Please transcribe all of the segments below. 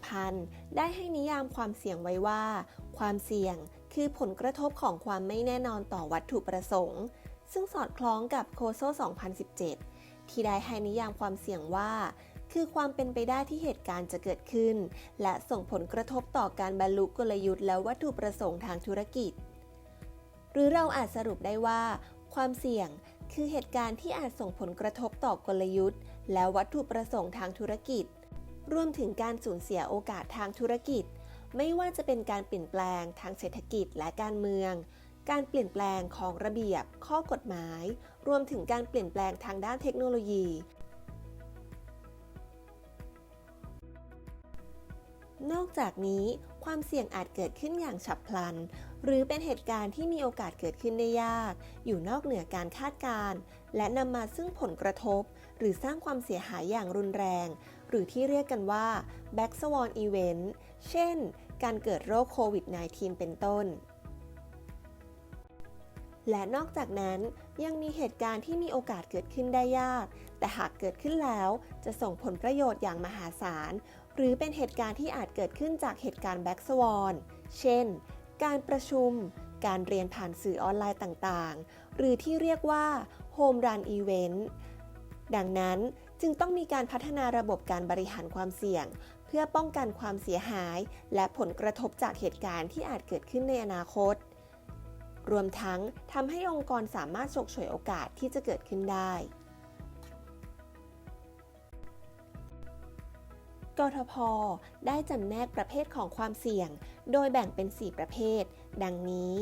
31,000 ได้ให้นิยามความเสี่ยงไว้ว่า ความเสี่ยงคือผลกระทบของความไม่แน่นอนต่อวัตถุประสงค์ ซึ่งสอดคล้องกับโคโซ 2017 ที่ได้ให้นิยามความเสี่ยงว่า คือความเป็นไปได้ที่เหตุการณ์จะเกิดขึ้น และส่งผลกระทบต่อการบรรลุกลยุทธ์และวัตถุประสงค์ทางธุรกิจ หรือเราอาจสรุปได้ว่า ความเสี่ยงคือเหตุการณ์ที่อาจส่งผลกระทบต่อกลยุทธ์ และวัตถุประสงค์ทางธุรกิจ รวมถึงการสูญเสียโอกาสทางธุรกิจ ไม่ว่าจะเป็นการเปลี่ยนแปลงทางเศรษฐกิจและการเมือง การเปลี่ยนแปลงของระเบียบ ข้อกฎหมาย รวมถึงการเปลี่ยนแปลงทางด้านเทคโนโลยี นอกจากนี้ความเสี่ยงอาจเกิดขึ้นอย่างฉับพลัน หรือเป็นเหตุการณ์ที่มีโอกาสเกิดขึ้นได้ยาก อยู่นอกเหนือการคาดการณ์ และนำมาซึ่งผลกระทบ หรือสร้างความเสียหายอย่างรุนแรง หรือที่เรียกกันว่า Black Swan Event เช่น การเกิดโรคโควิด -19 เป็นต้น และนอกจากนั้นยังมีเหตุการณ์ที่มีโอกาสเกิดขึ้นได้ยาก แต่หากเกิดขึ้นแล้วจะส่งผลประโยชน์อย่างมหาศาล หรือเป็นเหตุการณ์ที่อาจเกิดขึ้นจากเหตุการณ์แบ็กสวอนเช่น การประชุม การเรียนผ่านสื่อออนไลน์ต่างๆ หรือที่เรียกว่าโฮมรันอีเวนต์ดังนั้น จึงต้องมีการพัฒนาระบบการบริหารความเสี่ยง เพื่อป้องกันความเสียหาย และผลกระทบจากเหตุการณ์ที่อาจเกิดขึ้นในอนาคต รวมทั้งทำให้องค์กรสามารถฉกฉวยโอกาสที่จะเกิดขึ้นได้ กทพ ได้จำแนกประเภทของความเสี่ยง โดยแบ่งเป็น 4 ประเภท ดังนี้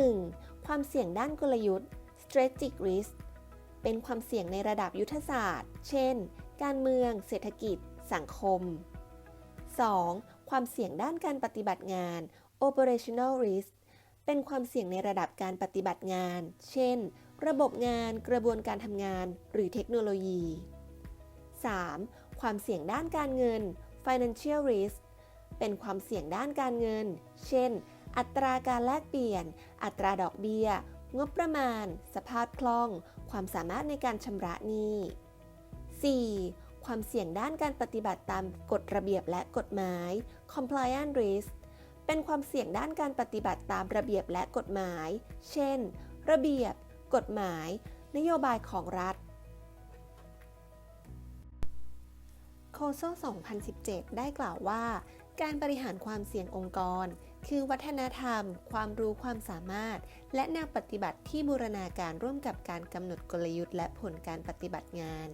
1. ความเสี่ยงด้านกลยุทธ์ strategic risk เป็นความเสี่ยงในระดับยุทธศาสตร์ เช่น การเมือง เศรษฐกิจ สังคม 2. ความเสี่ยงด้านการปฏิบัติงาน operational risk เป็นความเสี่ยงในระดับการปฏิบัติงาน เช่น ระบบงาน กระบวนการทำงาน หรือเทคโนโลยี 3. ความเสี่ยงด้านการเงิน financial risk เป็นความเสี่ยงด้านการเงิน เช่น อัตราการแลกเปลี่ยน อัตราดอกเบี้ย งบประมาณ สภาพคล่อง ความสามารถในการชำระหนี้ 4. ความเสี่ยงด้านการปฏิบัติตามกฎระเบียบและกฎหมาย compliance risk เป็นความเสี่ยงด้านการปฏิบัติตามระเบียบและกฎหมาย เช่น ระเบียบ กฎหมาย นโยบายของรัฐ โคโซ 2017 ได้กล่าวว่า การบริหารความเสี่ยงองค์กร คือวัฒนธรรม ความรู้ความสามารถ และแนวปฏิบัติที่บูรณาการร่วมกับการกำหนดกลยุทธ์และผลการปฏิบัติงาน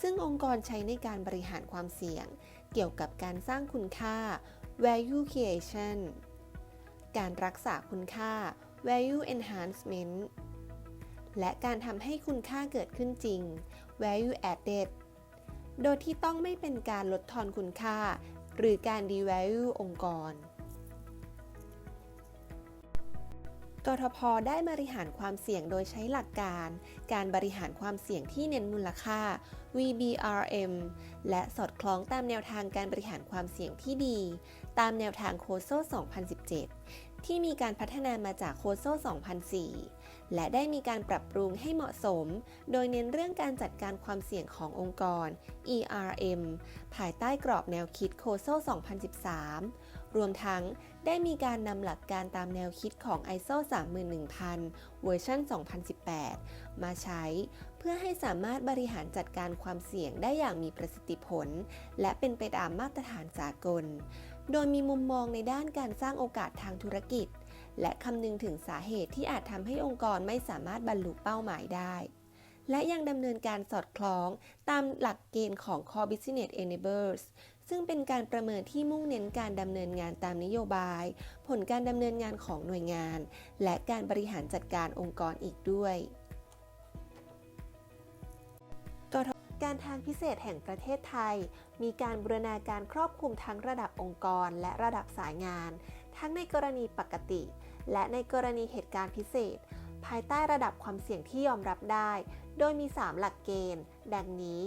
ซึ่งองค์กรใช้ในการบริหารความเสี่ยง เกี่ยวกับการสร้างคุณค่า value creation การรักษาคุณค่า value enhancement และการทำให้คุณค่าเกิดขึ้นจริง value added โดยที่ต้องไม่เป็นการลดทอนคุณค่า หรือการ devalue องค์กร กทพได้บริหารความเสี่ยงโดยใช้หลักการ การบริหารความเสี่ยงที่เน้นมูลค่า VBRM และสอดคล้องตามแนวทางการบริหารความเสี่ยงที่ดี ตามแนวทางโคโซ2017 ที่มีการพัฒนามาจากโคโซ2004 และได้มีการปรับปรุงให้เหมาะสม โดยเน้นเรื่องการจัดการความเสี่ยงขององค์กร ERM ภายใต้กรอบแนวคิดโคโซ2013 รวมทั้ง ได้มีการนำหลักการตามแนวคิดของ ISO 31000 เวอร์ชัน2018 มาใช้ เพื่อให้สามารถบริหารจัดการความเสี่ยงได้อย่างมีประสิทธิผล และเป็นไปตามมาตรฐานสากล โดยมีมุมมองในด้านการสร้างโอกาสทางธุรกิจ และคำนึงถึงสาเหตุที่อาจทำให้องค์กรไม่สามารถบรรลุเป้าหมายได้และยังดำเนินการสอดคล้องตามหลักเกณฑ์ของ Core Business Enablers ซึ่งเป็นการประเมินที่มุ่งเน้นการดำเนินงานตามนโยบาย ผลการดำเนินงานของหน่วยงาน และการบริหารจัดการองค์กรอีกด้วยการทางพิเศษแห่งประเทศไทย มีการบูรณาการครอบคลุมทั้งระดับองค์กรและระดับสายงาน ทั้งในกรณีปกติ และในกรณีเหตุการณ์พิเศษ ภายใต้ระดับความเสี่ยงที่ยอมรับได้ โดยมี 3 หลักเกณฑ์ ดังนี้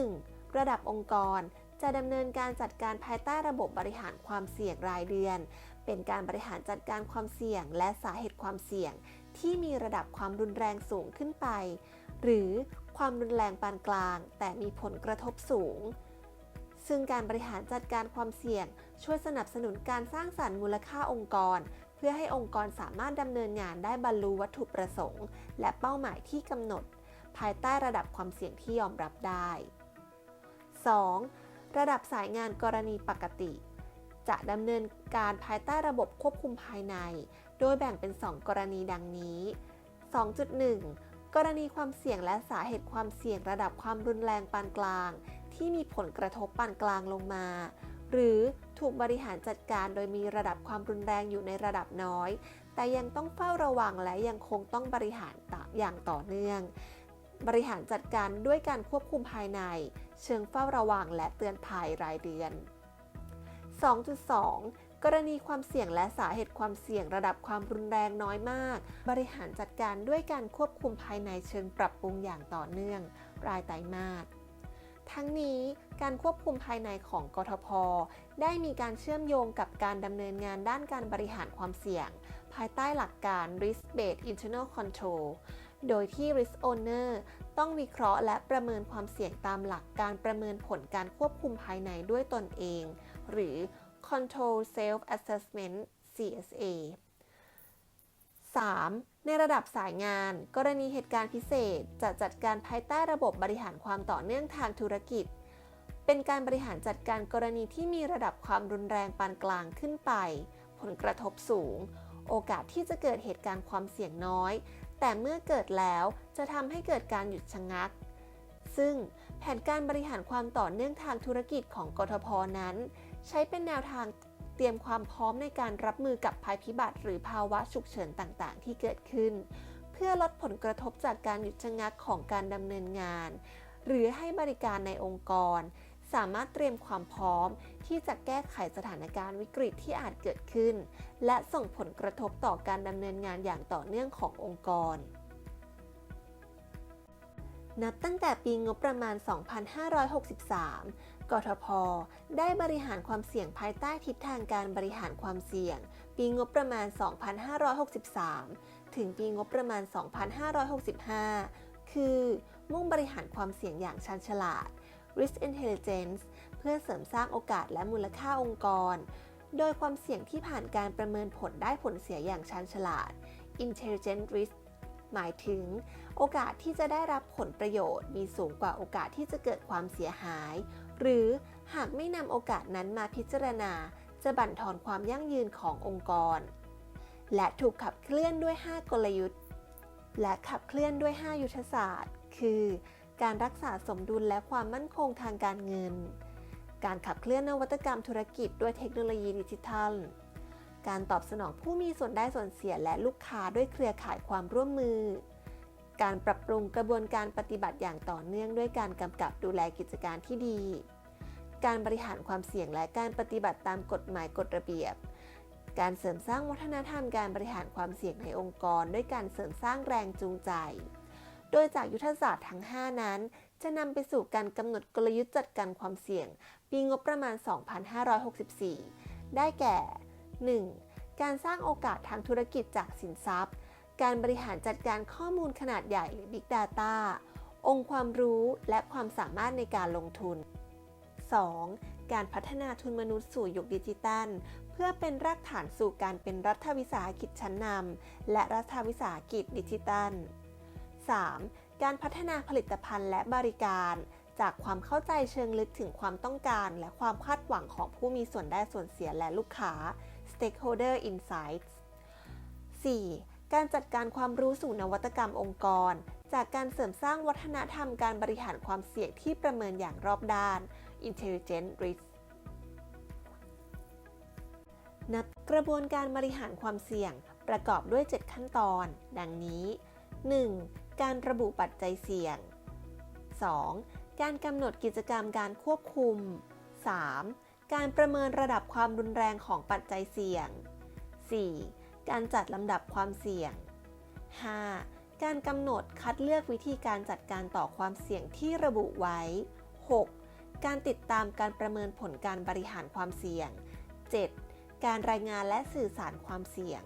1. ระดับองค์กร จะดำเนินการจัดการภายใต้ระบบบริหารความเสี่ยงรายเดือน เป็นการบริหารจัดการความเสี่ยง และสาเหตุความเสี่ยง ที่มีระดับความรุนแรงสูงขึ้นไป หรือความรุนแรงปานกลาง แต่มีผลกระทบสูง ซึ่งการบริหารจัดการความเสี่ยง ช่วยสนับสนุนการสร้างสรรค์มูลค่าองค์กร เพื่อให้องค์กรสามารถดำเนินงานได้บรรลุวัตถุประสงค์ และเป้าหมายที่กำหนด ภายใต้ระดับความเสี่ยงที่ยอมรับได้ 2. ระดับสายงานกรณีปกติ จะดำเนินการภายใต้ระบบควบคุมภายใน โดยแบ่งเป็น 2 กรณีดังนี้ 2.1 กรณีความเสี่ยงและสาเหตุความเสี่ยงระดับความรุนแรงปานกลาง ที่มีผลกระทบปานกลางลงมา หรือถูกบริหารจัดการโดยมีระดับความรุนแรงอยู่ในระดับน้อย แต่ยังต้องเฝ้าระวังและยังคงต้องบริหารต่ออย่างต่อเนื่อง บริหารจัดการด้วยการควบคุมภายใน เชิงเฝ้าระวังและเตือนภัยรายเดือน 2.2กรณีความเสี่ยงและสาเหตุความเสี่ยงระดับความรุนแรงน้อยมาก บริหารจัดการด้วยการควบคุมภายในเชิงปรับปรุงอย่างต่อเนื่อง รายไตรมาส ทั้งนี้การควบคุมภายในของกทพ ได้มีการเชื่อมโยงกับการดำเนินงานด้านการบริหารความเสี่ยง ภายใต้หลักการ Risk Based Internal Control โดยที่ Risk Owner ต้องวิเคราะห์และประเมินความเสี่ยงตามหลักการประเมินผลการควบคุมภายในด้วยตนเอง หรือ Control Self Assessment CSA 3. ในระดับสายงาน กรณีเหตุการณ์พิเศษ จะจัดการภายใต้ระบบบริหารความต่อเนื่องทางธุรกิจ เป็นการบริหารจัดการกรณีที่มีระดับความรุนแรงปานกลางขึ้นไป ผลกระทบสูง โอกาสที่จะเกิดเหตุการณ์ความเสี่ยงน้อย แต่เมื่อเกิดแล้วจะทำให้เกิดการหยุดชะงัก ซึ่งแผนการบริหารความต่อเนื่องทางธุรกิจของกทพนั้น ใช้เป็นแนวทางเตรียมความพร้อมในการรับมือกับภัยพิบัติ หรือภาวะฉุกเฉินต่างๆ ที่เกิดขึ้น เพื่อลดผลกระทบจากการหยุดชะงักของการดำเนินงาน หรือให้บริการในองค์กร สามารถเตรียมความพร้อมที่จะแก้ไขสถานการณ์วิกฤตที่อาจเกิดขึ้น และส่งผลกระทบต่อการดำเนินงานอย่างต่อเนื่องขององค์กร นับตั้งแต่ปีงบประมาณ 2563 กทพ ได้บริหารความเสี่ยงภายใต้ทิศทางการบริหารความเสี่ยง ปีงบประมาณ 2563 ถึงปีงบประมาณ 2565 คือมุ่งบริหารความเสี่ยงอย่างชันฉลาด Risk Intelligence เพื่อเสริมสร้างโอกาสและมูลค่าองค์กร โดยความเสี่ยงที่ผ่านการประเมินผลได้ผลเสียอย่างชันฉลาด Intelligent Risk หมายถึง โอกาสที่จะได้รับผลประโยชน์ มีสูงกว่าโอกาสที่จะเกิดความเสียหาย หรือหากไม่นำโอกาสนั้นมาพิจารณา จะบั่นทอนความยั่งยืนขององค์กร และถูกขับเคลื่อนด้วย 5 กลยุทธ์ และขับเคลื่อนด้วย 5 ยุทธศาสตร์ คือ การรักษาสมดุลและความมั่นคงทางการเงิน การขับเคลื่อนนวัตกรรมธุรกิจด้วยเทคโนโลยีดิจิทัล การตอบสนองผู้มีส่วนได้ส่วนเสียและลูกค้าด้วยเครือข่ายความร่วมมือ การปรับปรุงกระบวนการปฏิบัติอย่างต่อเนื่องด้วยการกำกับดูแลกิจการที่ดี การบริหารความเสี่ยงและการปฏิบัติตามกฎหมายกฎระเบียบการเสริมสร้างวัฒนธรรมการบริหารความเสี่ยงในองค์กร ด้วยการเสริมสร้างแรงจูงใจ โดยจากยุทธศาสตร์ทั้ง 5 นั้น จะนำไปสู่การกำหนดกลยุทธ์จัดการความเสี่ยง ปีงบประมาณ 2564 ได้แก่ 1. การสร้างโอกาสทางธุรกิจจากสินทรัพย์ การบริหารจัดการข้อมูลขนาดใหญ่หรือ Big Data องค์ความรู้และความสามารถในการลงทุน 2. การพัฒนาทุนมนุษย์สู่ยุคดิจิตัล เพื่อเป็นรากฐานสู่การเป็นรัฐวิสาหกิจชั้นนำและรัฐวิสาหกิจดิจิตัล 3. การพัฒนาผลิตภัณฑ์และบริการ จากความเข้าใจเชิงลึกถึงความต้องการ และความคาดหวังของผู้มีส่วนได้ส่วนเสียและลูกค้า Stakeholder Insights 4. การจัดการความรู้สู่นวัตกรรมองค์กร จากการเสริมสร้างวัฒนธรรมการบริหารความเสี่ยงที่ประเมินอย่างรอบด้าน Intelligent Risk นับกระบวนการบริหารความเสี่ยงประกอบด้วย 7 ขั้นตอน ดังนี้ 1. การระบุปัจจัยเสี่ยง 2. การกำหนดกิจกรรมการควบคุม 3. การประเมินระดับความรุนแรงของปัจจัยเสี่ยง 4. การจัดลำดับความเสี่ยง 5. การกำหนดคัดเลือกวิธีการจัดการต่อความเสี่ยงที่ระบุไว้ 6. การติดตามการประเมินผลการบริหารความเสี่ยง 7. การรายงานและสื่อสารความเสี่ยง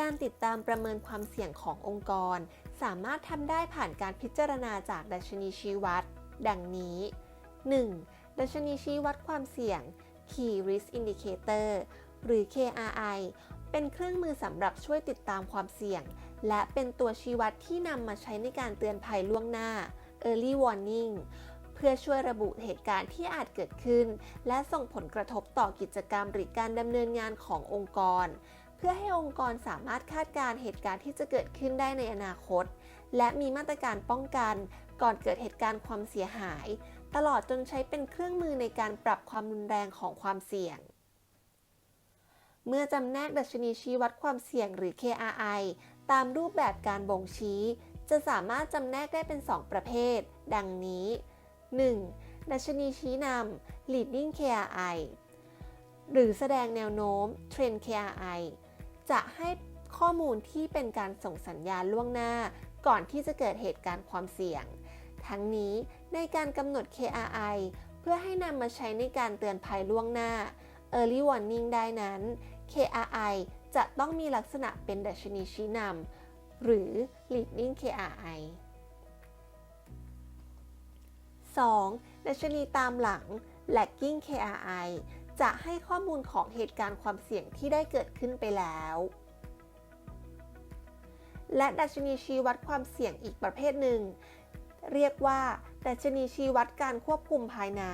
การติดตามประเมินความเสี่ยงขององค์กร สามารถทำได้ผ่านการพิจารณาจากดัชนีชี้วัด ดังนี้ 1. ดัชนีชี้วัดความเสี่ยง Key Risk Indicator หรือ KRI เป็นเครื่องมือสำหรับช่วยติดตามความเสี่ยง และเป็นตัวชี้วัดที่นำมาใช้ในการเตือนภัยล่วงหน้า Early Warning เพื่อช่วยระบุเหตุการณ์ที่อาจเกิดขึ้น และส่งผลกระทบต่อกิจกรรมหรือการดำเนินงานขององค์กร เพื่อให้องค์กรสามารถคาดการณ์เหตุการณ์ที่จะเกิดขึ้นได้ในอนาคต และมีมาตรการป้องกัน ก่อนเกิดเหตุการณ์ความเสียหาย ตลอดจนใช้เป็นเครื่องมือในการปรับความรุนแรงของความเสี่ยง เมื่อจำแนกดัชนีชี้วัดความเสี่ยงหรือ KRI ตามรูปแบบการบ่งชี้ จะสามารถจำแนกได้เป็น 2 ประเภท ดังนี้ 1. ดัชนีชี้นำ leading KRI หรือแสดงแนวโน้ม trend KRI จะให้ข้อมูลที่เป็นการส่งสัญญาณล่วงหน้า ก่อนที่จะเกิดเหตุการณ์ความเสี่ยง ทั้งนี้ในการกำหนด KRI เพื่อให้นำมาใช้ในการเตือนภัยล่วงหน้า Early Warning ได้นั้น KRI จะต้องมีลักษณะเป็นดัชนีชี้นำหรือ Leading KRI 2. ดัชนีตามหลัง Lagging KRI จะให้ข้อมูลของเหตุการณ์ความเสี่ยงที่ได้เกิดขึ้นไปแล้ว และดัชนีชี้วัดความเสี่ยงอีกประเภทหนึ่ง เรียกว่าดัชนีชี้วัดการควบคุมภายใน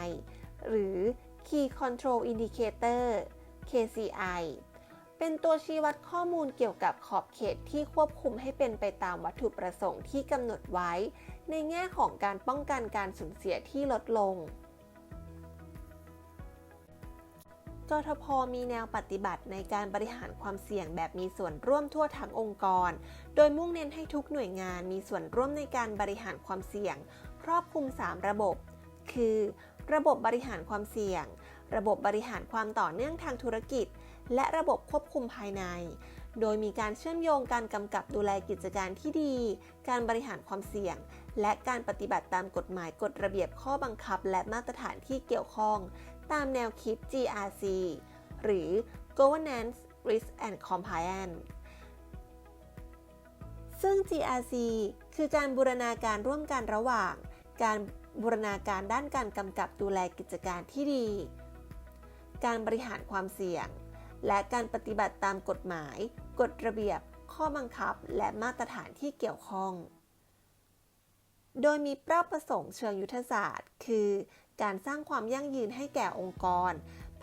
หรือ Key Control Indicator KCI เป็นตัวชี้วัดข้อมูลเกี่ยวกับขอบเขตที่ควบคุมให้เป็นไปตามวัตถุประสงค์ที่กำหนดไว้ ในแง่ของการป้องกันการสูญเสียที่ลดลง กทพมีแนวปฏิบัติในการบริหารความเสี่ยงแบบมีส่วนร่วมทั่วทั้งองค์กร โดยมุ่งเน้นให้ทุกหน่วยงานมีส่วนร่วมในการบริหารความเสี่ยง ครอบคลุม 3 ระบบ คือ ระบบบริหารความเสี่ยง ระบบบริหารความต่อเนื่องทางธุรกิจ และระบบควบคุมภายใน โดยมีการเชื่อมโยงการกำกับดูแลกิจการที่ดี การบริหารความเสี่ยง และการปฏิบัติตามกฎหมายกฎระเบียบข้อบังคับ และมาตรฐานที่เกี่ยวข้อง ตามแนวคิด GRC หรือ Governance Risk and Compliance ซึ่ง GRC คือการบูรณาการร่วมกันระหว่าง การบูรณาการด้านการกำกับดูแลกิจการที่ดี การบริหารความเสี่ยง และการปฏิบัติตามกฎหมาย กฎระเบียบ ข้อบังคับ และมาตรฐานที่เกี่ยวข้อง โดยมีเป้าประสงค์เชิงยุทธศาสตร์ คือ การสร้างความยั่งยืนให้แก่องค์กร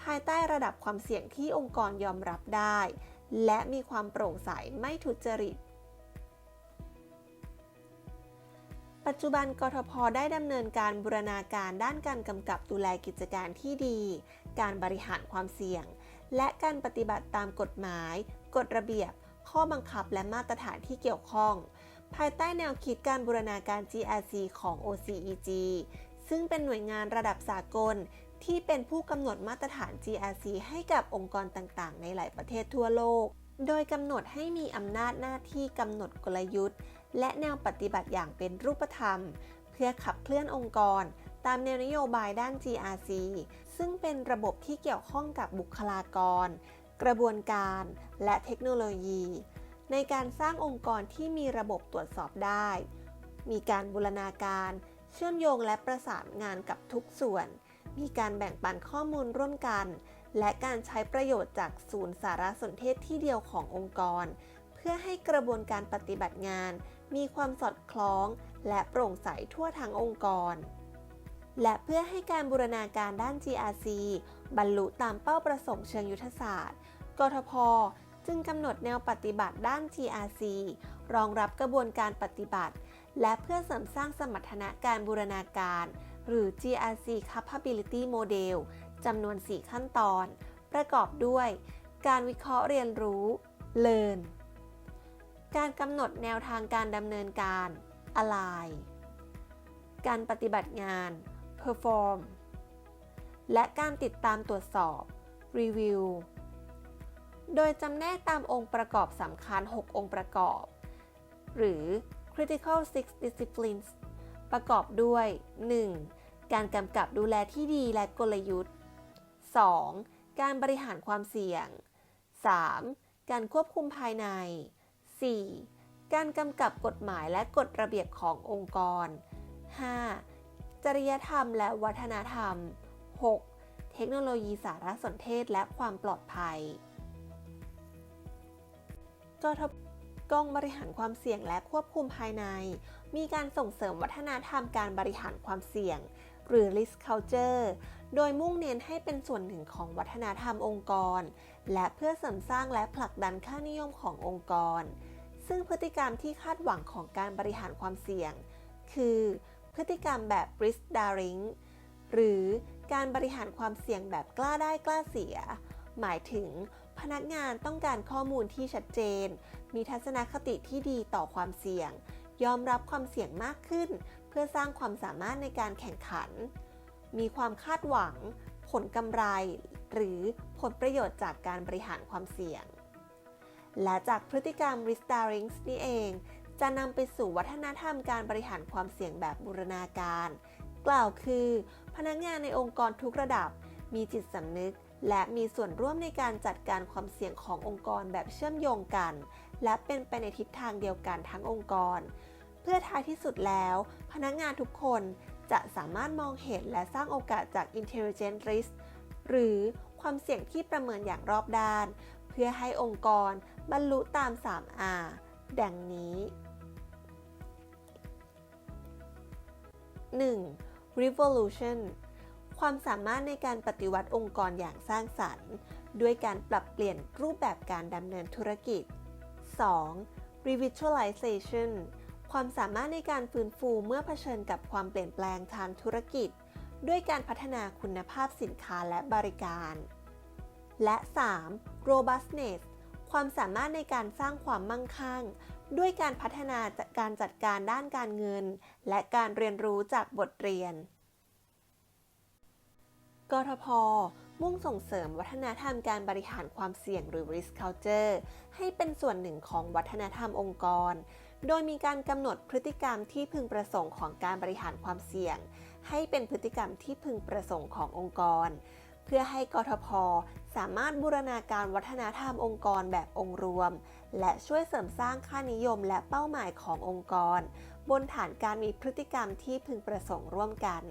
ภายใต้ระดับความเสี่ยงที่องค์กรยอมรับได้ และมีความโปร่งใสไม่ทุจริต ปัจจุบันกทพได้ดำเนินการบูรณาการด้านการกำกับดูแลกิจการที่ดี การบริหารความเสี่ยง และการปฏิบัติตามกฎหมาย กฎระเบียบ ข้อบังคับและมาตรฐานที่เกี่ยวข้อง ภายใต้แนวคิดการบูรณาการ GRC ของ OCEG ซึ่งเป็นหน่วยงานระดับสากลที่เป็นผู้กำหนดมาตรฐาน GRC ให้กับองค์กรต่างๆ ในหลายประเทศทั่วโลก โดยกำหนดให้มีอำนาจหน้าที่กำหนดกลยุทธ์ และแนวปฏิบัติอย่างเป็นรูปธรรม เพื่อขับเคลื่อนองค์กร ตามแนวนโยบายด้าน GRC ซึ่งเป็นระบบที่เกี่ยวข้องกับบุคลากร กระบวนการ และเทคโนโลยี ในการสร้างองค์กรที่มีระบบตรวจสอบได้ มีการบูรณาการ เชื่อมโยงและประสานงานกับทุกส่วน มีการแบ่งปันข้อมูลร่วมกัน และการใช้ประโยชน์จากศูนย์สารสนเทศที่เดียวขององค์กร เพื่อให้กระบวนการปฏิบัติงาน มีความสอดคล้อง และโปร่งใสทั่วทั้งองค์กร และเพื่อให้การบูรณาการด้าน GRC บรรลุตามเป้าประสงค์เชิงยุทธศาสตร์ กทพจึงกำหนดแนวปฏิบัติด้าน GRC รองรับกระบวนการปฏิบัติ และเพื่อเสริมสร้างสมรรถนะการบูรณาการ หรือ GRC Capability Model จำนวน 4 ขั้นตอน ประกอบด้วย การวิเคราะห์เรียนรู้ Learn การกำหนดแนวทางการดำเนินการ Align การปฏิบัติงาน Perform และการติดตามตรวจสอบ Review โดยจำแนกตามองค์ประกอบสำคัญ 6 องค์ประกอบ หรือ Critical Six Disciplines ประกอบด้วย 1. การกำกับดูแลที่ดีและกลยุทธ์ 2. การบริหารความเสี่ยง 3. การควบคุมภายใน 4. การกำกับกฎหมายและกฎระเบียบขององค์กร 5. จริยธรรมและวัฒนธรรม 6. เทคโนโลยีสารสนเทศและความปลอดภัยกท กองบริหารความเสี่ยงและควบคุมภายใน มีการส่งเสริมวัฒนธรรมการบริหารความเสี่ยง หรือ risk culture โดยมุ่งเน้นให้เป็นส่วนหนึ่งของวัฒนธรรมองค์กร และเพื่อเสริมสร้างและผลักดันค่านิยมขององค์กร ซึ่งพฤติกรรมที่คาดหวังของการบริหารความเสี่ยง คือ พฤติกรรมแบบ risk daring หรือการบริหารความเสี่ยงแบบกล้าได้กล้าเสีย หมายถึงพนักงานต้องการข้อมูลที่ชัดเจน มีทัศนคติที่ดีต่อความเสี่ยง ยอมรับความเสี่ยงมากขึ้น เพื่อสร้างความสามารถในการแข่งขัน มีความคาดหวัง ผลกำไร หรือผลประโยชน์จากการบริหารความเสี่ยง และจากพฤติกรรม risk daring นี่เอง จะนำไปสู่วัฒนธรรมการบริหารความเสี่ยงแบบบูรณาการ กล่าวคือ พนักงานในองค์กรทุกระดับ มีจิตสำนึกและมีส่วนร่วมในการจัดการความเสี่ยงขององค์กรแบบเชื่อมโยงกัน และเป็นไปในทิศทางเดียวกันทั้งองค์กร เพื่อท้ายที่สุดแล้ว พนักงานทุกคนจะสามารถมองเห็นและสร้างโอกาสจาก intelligent risk หรือความเสี่ยงที่ประเมินอย่างรอบด้าน เพื่อให้องค์กรบรรลุตาม 3R ดังนี้ 1. revolution ความสามารถในการปฏิวัติองค์กรอย่างสร้างสรรค์ ด้วยการปรับเปลี่ยนรูปแบบการดำเนินธุรกิจ 2. Revitalization ความสามารถในการฟื้นฟูเมื่อเผชิญกับความเปลี่ยนแปลงทางธุรกิจ ด้วยการพัฒนาคุณภาพสินค้าและบริการ และ 3. robustness ความสามารถในการสร้างความมั่งคั่ง ด้วยการพัฒนาการจัดการด้านการเงิน และการเรียนรู้จากบทเรียน กทพ มุ่งส่งเสริมวัฒนธรรมการบริหารความเสี่ยงหรือ risk culture ให้เป็นส่วนหนึ่งของวัฒนธรรมองค์กร โดยมีการกำหนดพฤติกรรมที่พึงประสงค์ของการบริหารความเสี่ยง ให้เป็นพฤติกรรมที่พึงประสงค์ขององค์กร เพื่อให้กทพ สามารถบูรณาการวัฒนธรรมองค์กรแบบองค์รวม และช่วยเสริมสร้างค่านิยมและเป้าหมายขององค์กร บนฐานการมีพฤติกรรมที่พึงประสงค์ร่วมกัน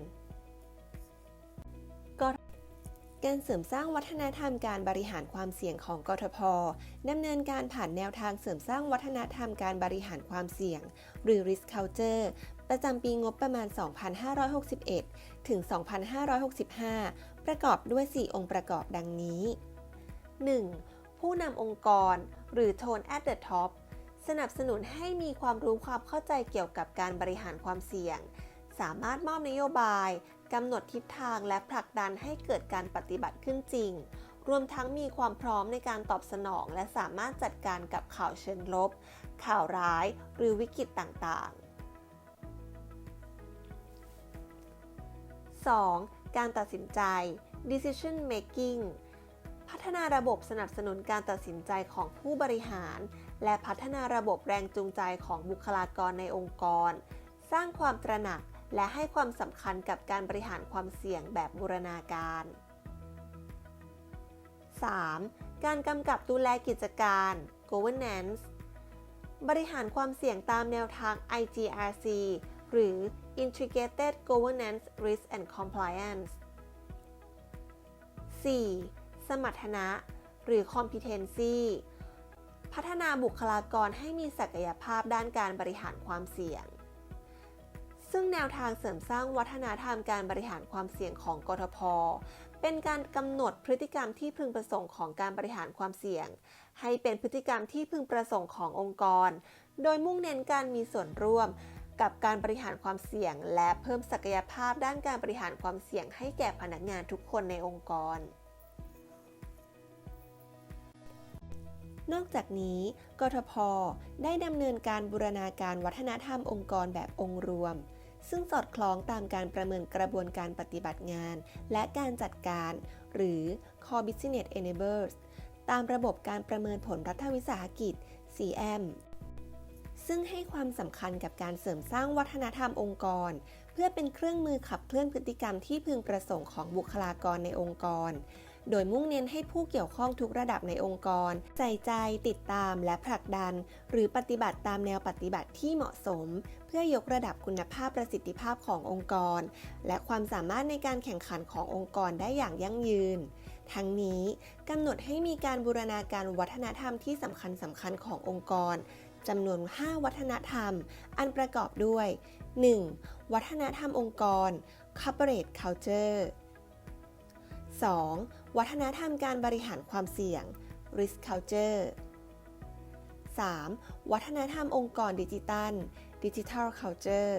การเสริมสร้างวัฒนธรรมการบริหารความเสี่ยงของกทพดำเนินการผ่านแนวทางเสริมสร้างวัฒนธรรมการบริหารความเสี่ยง หรือ risk culture ประจำปีงบประมาณ 2561 ถึง 2565 ประกอบด้วย 4 องค์ประกอบดังนี้ 1. ผู้นำองค์กร หรือ tone at the top สนับสนุนให้มีความรู้ความเข้าใจเกี่ยวกับการบริหารความเสี่ยง สามารถมอบนโยบาย กำหนดทิศทางและผลักดันให้เกิดการปฏิบัติขึ้นจริง รวมทั้งมีความพร้อมในการตอบสนองและสามารถจัดการกับข่าวเชิงลบ ข่าวร้าย หรือวิกฤตต่างๆ 2. การตัดสินใจ decision making พัฒนาระบบสนับสนุนการตัดสินใจของผู้บริหาร และพัฒนาระบบแรงจูงใจของบุคลากรในองค์กร สร้างความตระหนัก และให้ความสำคัญกับการบริหารความเสี่ยงแบบบูรณาการ 3. การกำกับดูแลกิจการ governance บริหารความเสี่ยงตามแนวทาง IGRC หรือ Integrated Governance Risk and Compliance 4. สมรรถนะ หรือ competency พัฒนาบุคลากรให้มีศักยภาพด้านการบริหารความเสี่ยง ซึ่งแนวทางเสริมสร้างวัฒนธรรมการบริหารความเสี่ยงของกทพ เป็นการกำหนดพฤติกรรมที่พึงประสงค์ของการบริหารความเสี่ยง ให้เป็นพฤติกรรมที่พึงประสงค์ขององค์กร โดยมุ่งเน้นการมีส่วนร่วมกับการบริหารความเสี่ยง และเพิ่มศักยภาพด้านการบริหารความเสี่ยง ให้แก่พนักงานทุกคนในองค์กร นอกจากนี้ กทพ ได้ดำเนินการบูรณาการวัฒนธรรมองค์กรแบบองค์รวม ซึ่งสอดคล้องตามการประเมินกระบวนการปฏิบัติงาน และการจัดการ หรือ Core Business Enablers ตามระบบการประเมินผลรัฐวิสาหกิจ CM ซึ่งให้ความสำคัญกับการเสริมสร้างวัฒนธรรมองค์กร เพื่อเป็นเครื่องมือขับเคลื่อนพฤติกรรมที่พึงประสงค์ของบุคลากรในองค์กร โดยมุ่งเน้นให้ผู้เกี่ยวข้องทุกระดับในองค์กร ใส่ใจติดตามและผลักดัน หรือปฏิบัติตามแนวปฏิบัติที่เหมาะสม เพื่อยกระดับคุณภาพประสิทธิภาพขององค์กร และความสามารถในการแข่งขันขององค์กรได้อย่างยั่งยืน ทั้งนี้กำหนดให้มีการบูรณาการวัฒนธรรมที่สำคัญสำคัญขององค์กรจำนวน 5 วัฒนธรรม อันประกอบด้วย 1. วัฒนธรรมองค์กร corporate culture 2. วัฒนธรรมการบริหารความเสี่ยง risk culture 3. วัฒนธรรมองค์กรดิจิตัล digital culture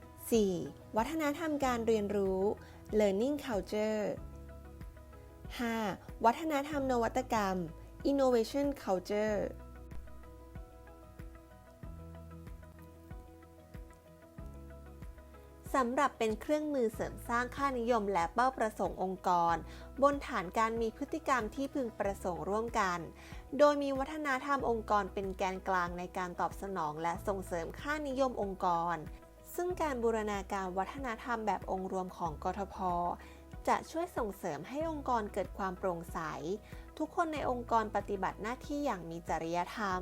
4. วัฒนธรรมการเรียนรู้ learning culture 5. วัฒนธรรมนวัตกรรม innovation culture สำหรับเป็นเครื่องมือเสริมสร้างค่านิยมและเป้าประสงค์องค์กร บนฐานการมีพฤติกรรมที่พึงประสงค์ร่วมกัน โดยมีวัฒนธรรมองค์กรเป็นแกนกลางในการตอบสนองและส่งเสริมค่านิยมองค์กร ซึ่งการบูรณาการวัฒนธรรมแบบองค์รวมของกทพจะช่วยส่งเสริมให้องค์กรเกิดความโปร่งใส ทุกคนในองค์กรปฏิบัติหน้าที่อย่างมีจริยธรรม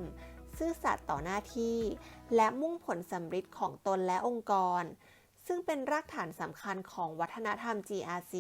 ซื่อสัตย์ต่อหน้าที่ และมุ่งผลสำฤทธิ์ของตนและองค์กร ซึ่งเป็นรากฐานสำคัญของวัฒนธรรม GRC